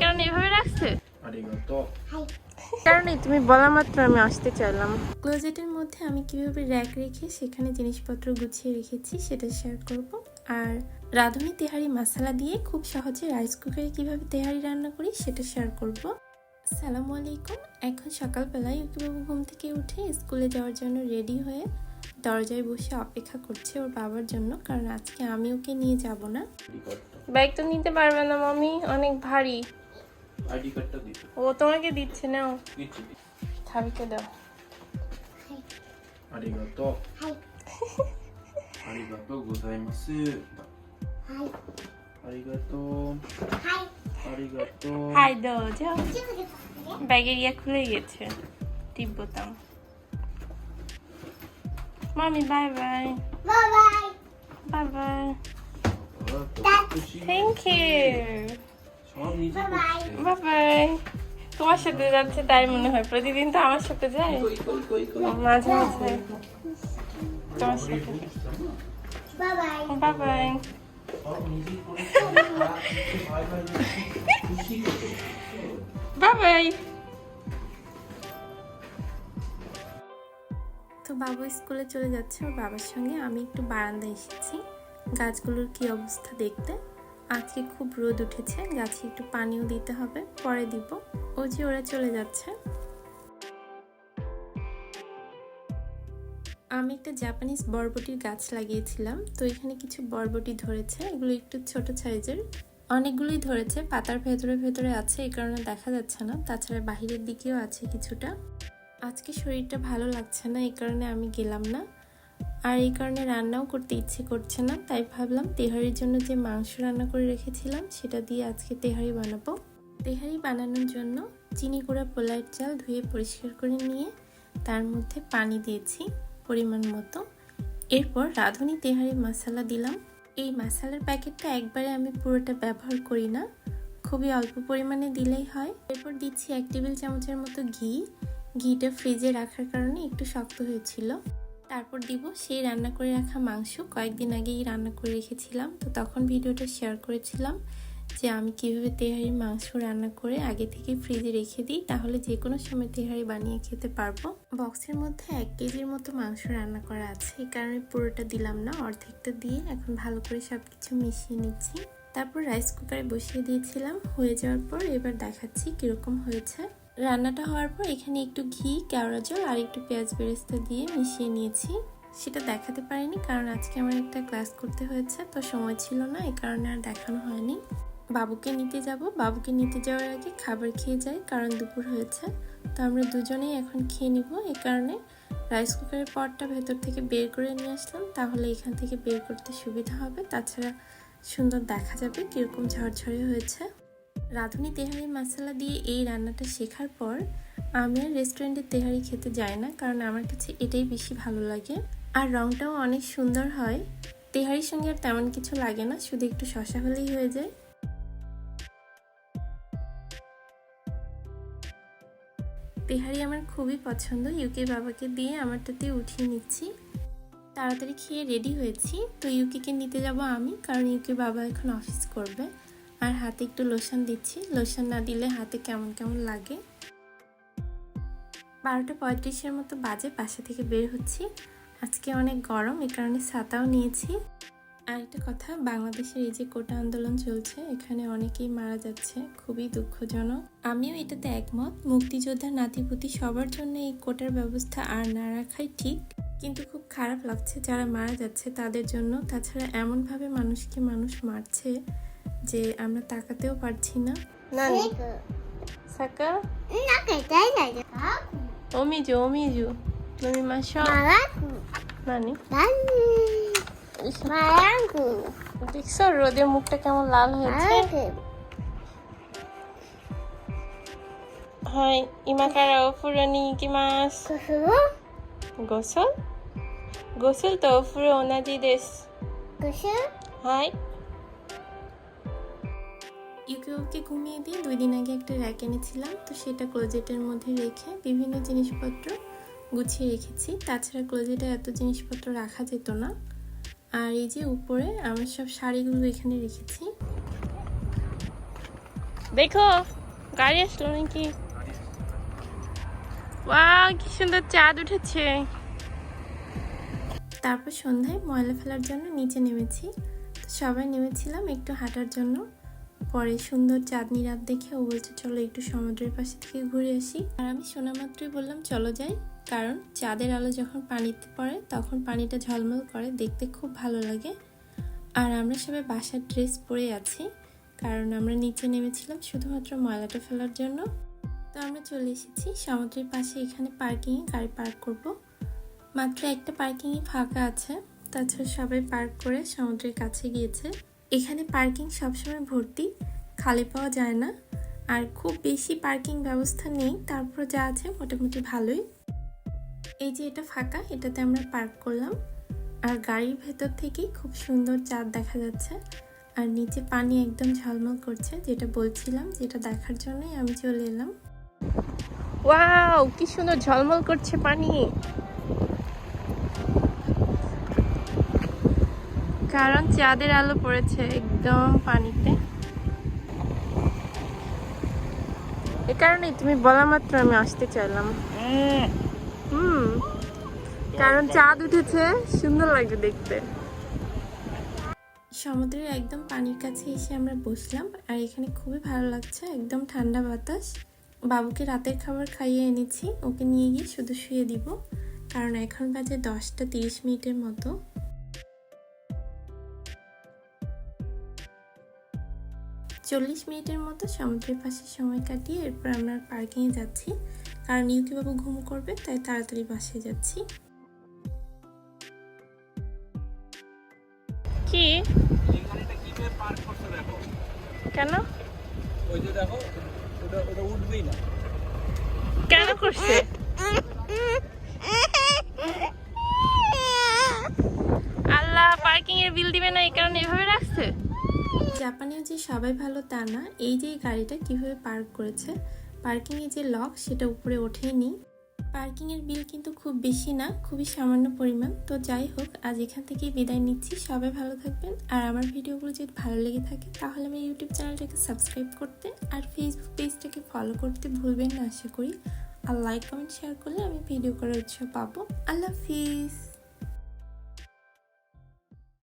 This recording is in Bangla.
কারণে এভাবে রাখছে? তুমি বলা মাত্র আমি আসতে চাইলাম। ক্লোজেটের মধ্যে আমি কীভাবে র্যাক রেখে সেখানে জিনিসপত্র গুছিয়ে রেখেছি সেটা শেয়ার করব। আর রাঁধুনি তেহারি মশলা দিয়ে খুব সহজে রাইস কুকারে কীভাবে তেহারি রান্না করি সেটা শেয়ার করব। সালাম আলাইকুম। এখন সকালবেলায় ইউকিবাবু ঘুম থেকে উঠে স্কুলে যাওয়ার জন্য রেডি হয়ে দরজায় বসে অপেক্ষা করছে ওর বাবার জন্য কারণ আজকে আমি ওকে নিয়ে যাব না। ব্যাগ তো নিতে পারবে না মামি। অনেক ভারী। আইডি কার্ডটা দিতে। ও তোমাকে দিচ্ছে নাও। দিচ্ছি থাবিকে দাও। আরিগাতো। আরিগাতো গোজাইমাসু আরিগাতো। আরিগাতো। হাই দাও যাও। ব্যাগের ইয়া খুলে গেছে টিপ মামি bye bye. Bye bye. Bye bye. Thank you সব নিজে করছে বাই বাই তোমার সাথে যাচ্ছে তাই মনে হয়। প্রতিদিন তো আমার সাথে যায়। মাঝে মাঝে। তোমার সাথে। বাই বাই সব নিজে করেছে ভাই ভাই খুশি করতে বাই বাই তো বাবু স্কুলে চলে যাচ্ছে। ওর বাবার সঙ্গে আমি একটু বারান্দায় এসেছি। গাছগুলোর কি অবস্থা দেখতে? আজকে খুব রোদ উঠেছে, গাছে একটু পানিও দিতে হবে, পরে দিব। ও যে ওরা চলে যাচ্ছে। আমি একটা জাপানিজ বরবটির গাছ লাগিয়েছিলাম, তো এখানে কিছু বরবটি ধরেছে, এগুলো একটু ছোট সাইজের। অনেকগুলোই ধরেছে, পাতার ভেতরে ভেতরে আছে এই কারণে দেখা যাচ্ছে না। তাছাড়া বাহিরের দিকেও আছে কিছুটা। আজকে শরীরটা ভালো লাগছে না এই কারণে আমি গেলাম না। আর এই কারণে রান্নাও করতে ইচ্ছে করছে না, তাই ভাবলাম তেহারির জন্য যে মাংস রান্না করে রেখেছিলাম সেটা দিয়ে আজকে তেহারি বানাবো। তেহারি বানানোর জন্য চিনি গুঁড়া পোলাইট চাল ধুয়ে পরিষ্কার করে নিয়ে তার মধ্যে পানি দিয়েছি পরিমাণ মতো। এরপর রাঁধুনি তেহারি মশলা দিলাম। এই মশলার প্যাকেটটা একবারে আমি পুরোটা ব্যবহার করি না, খুবই অল্প পরিমাণে দিলেই হয়। এরপর দিচ্ছি এক টেবিল চামচের মতো ঘি। ঘিটা ফ্রিজে রাখার কারণে একটু শক্ত হয়েছিল। তারপর দিব সেই রান্না করে রাখা মাংস। কয়েকদিন আগেই রান্না করে রেখেছিলাম। তো তখন ভিডিওটা শেয়ার করেছিলাম যে আমি কীভাবে তেহারির মাংস রান্না করে আগে থেকে ফ্রিজে রেখে দিই, তাহলে যে কোনো সময় তেহারি বানিয়ে খেতে পারব। বক্সের মধ্যে এক কেজির মতো মাংস রান্না করা আছে। এই কারণে পুরোটা দিলাম না, অর্ধেকটা দিয়ে এখন ভালো করে সব কিছু মিশিয়ে নিচ্ছি। তারপর রাইস কুকারে বসিয়ে দিয়েছিলাম। হয়ে যাওয়ার পর এবার দেখাচ্ছি কীরকম হয়েছে। রান্নাটা হওয়ার পর এখানে একটু ঘি, কেওড়া জল আর একটু পেঁয়াজ বেরেস্তা দিয়ে মিশিয়ে নিয়েছি। সেটা দেখাতে পারিনি কারণ আজকে আমার একটা ক্লাস করতে হয়েছে, তো সময় ছিল না এই কারণে আর দেখানো হয়নি। বাবুকে নিতে যাব। বাবুকে নিতে যাওয়ার আগে খাবার খেয়ে যাই, কারণ দুপুর হয়েছে। তো আমরা দুজনেই এখন খেয়ে নিব। এই কারণে রাইস কুকারের পটটা ভেতর থেকে বের করে নিয়ে আসলাম। তাহলে এখান থেকে বের করতে সুবিধা হবে। তাছাড়া সুন্দর দেখা যাবে কীরকম ঝরঝরে হয়েছে। রাঁধুনি তেহারি মশলা দিয়ে এই রান্নাটা শেখার পর আমি আর রেস্টুরেন্টে তেহারি খেতে যাই না, কারণ আমার কাছে এটাই বেশি ভালো লাগে। আর রংটাও অনেক সুন্দর হয়। তেহারির সঙ্গে আর তেমন কিছু লাগে না, শুধু একটু শশা হলেই হয়ে যায়। তেহারি আমার খুবই পছন্দ। ইউকে বাবাকে দিয়ে আমারটাতে উঠিয়ে নিচ্ছি। তাড়াতাড়ি খেয়ে রেডি হয়েছি। তো ইউকিকে নিতে যাব আমি, কারণ ইউকে বাবা এখন অফিস করবে। আর হাতে একটু লোশন দিচ্ছি। লোশন না দিলে হাতে কেমন কেমন লাগে? বারোটা পঁয়ত্রিশের মতো বাজে, বাসা থেকে বের হচ্ছি। আজকে অনেক গরম এই কারণে ছাতাও নিয়েছি। আর একটা কথা, বাংলাদেশের এই যে কোটা আন্দোলন চলছে, এখানে অনেকেই মারা যাচ্ছে, খুবই দুঃখজনক। আমিও এটাতে একমত মুক্তিযোদ্ধা নাতিপুতি সবার জন্য এই কোটার ব্যবস্থা আর না রাখাই ঠিক। কিন্তু খুব খারাপ লাগছে, যারা মারা যাচ্ছে তাদের জন্য। তাছাড়া এমনভাবে মানুষকে মানুষ মারছে যে আমরা তাকাতেও পারছি না। নানি অমিজু ওমিজু ওমিজু তুমি মাসো নানি দেখছ রোদে মুখটা কেমন লাল হয়েছে? হয় ইমা কারা ওফুরনি ইকিমাস গোসল? গোসল? তো ওফুরো ওনাজি দেশ গোসল? হয়। ゅ হাই ঘুমিয়ে দিয়ে দুই দিন আগে একটা র্যাক এনেছিলাম। তো সেটা ক্লোজেটের মধ্যে রেখে বিভিন্ন জিনিসপত্র গুছিয়ে রেখেছি। তাছাড়া ক্লোজেটে এত জিনিসপত্র রাখা যেত না। আর এই যে উপরে আমার সব শাড়িগুলো এখানে রেখেছি। দেখো গাড়ি আসলো নাকি? ওয়া কি সুন্দর চাঁদ উঠেছে। তারপর সন্ধ্যায় ময়লা ফেলার জন্য নিচে নেমেছি। সবাই নেমেছিলাম একটু হাঁটার জন্য। পরে সুন্দর চাঁদনি রাত দেখে ও বলছে, চলো একটু সমুদ্রের পাশে থেকে ঘুরে আসি। আর আমি শোনা মাত্রই বললাম, চলো যাই। কারণ চাঁদের আলো যখন পানিতে পড়ে, তখন পানিটা ঝলমল করে। দেখতে খুব ভালো লাগে। আর আমরা সবাই বাসার ড্রেস পরে আছি, কারণ আমরা নিচে নেমেছিলাম শুধুমাত্র ময়লাটা ফেলার জন্য। তো আমরা চলে এসেছি সমুদ্রের পাশে। এখানে পার্কিংয়ে গাড়ি পার্ক করব। মাত্র একটা পার্কিংই ফাঁকা আছে। তাছাড়া সবাই পার্ক করে সমুদ্রের কাছে গিয়েছে। এখানে পার্কিং সবসময় ভর্তি, খালি পাওয়া যায় না। আর খুব বেশি পার্কিং ব্যবস্থা নেই তারপর যা আছে মোটামুটি ভালোই। এই যে এটা ফাঁকা, এটাতে আমরা পার্ক করলাম। আর গাড়ির ভেতর থেকেই খুব সুন্দর চাঁদ দেখা যাচ্ছে। আর নিচে পানি একদম ঝলমল করছে, যেটা বলছিলাম, যেটা দেখার জন্যই আমি চলে এলাম। ওয়াও, কি সুন্দর ঝলমল করছে পানি। কারণ চাঁদের আলো পড়েছে একদম পানিতে। এ কারণেই তুমি বলা মাত্র আমি আসতে চাইলাম। হুম। কারণ চাঁদ উঠেছে সুন্দর লাগবে দেখতে। সমুদ্রের একদম পানির কাছে এসে আমরা বসলাম আর এখানে খুবই ভালো লাগছে একদম ঠান্ডা বাতাস। বাবুকে রাতের খাবার খাইয়ে এনেছি ওকে নিয়ে গিয়ে শুধু শুয়ে দিব কারণ এখন বাজে দশটা তিরিশ মিনিটের মতো। চল্লিশ মিনিটের মতো সমুদ্রের পাশে সময় কাটিয়ে এরপর আমরা পার্কিংয়ে যাচ্ছি। কারণ ইউকি বাবু ঘুম করবে তাই তাড়াতাড়ি বাসায় যাচ্ছি। কি? কেন? ওই যে দেখো ওটা ওটা উঠবেই না। কেন করছে? আল্লাহ পার্কিং এর বিল দিবে না এই কারণে এভাবে রাখছে? জাপানেও যে সবাই ভালো তা না, এই যে গাড়িটা কীভাবে পার্ক করেছে পার্কিং এর যে লক সেটা উপরে ওঠেনি পার্কিং এর বিল কিন্তু খুব বেশি না, খুবই সামান্য পরিমাণ। তো যাই হোক, আজ এখান থেকেই বিদায় নিচ্ছি। সবাই ভালো থাকবেন। আর আমার ভিডিওগুলো যদি ভালো লেগে থাকে, তাহলে আমার ইউটিউব চ্যানেলটাকে সাবস্ক্রাইব করতে আর ফেসবুক পেজটাকে ফলো করতে ভুলবেন না, আশা করি। আর লাইক কমেন্ট শেয়ার করলে আমি ভিডিও করার উৎসাহ পাবো। আল্লাহ হাফিজ!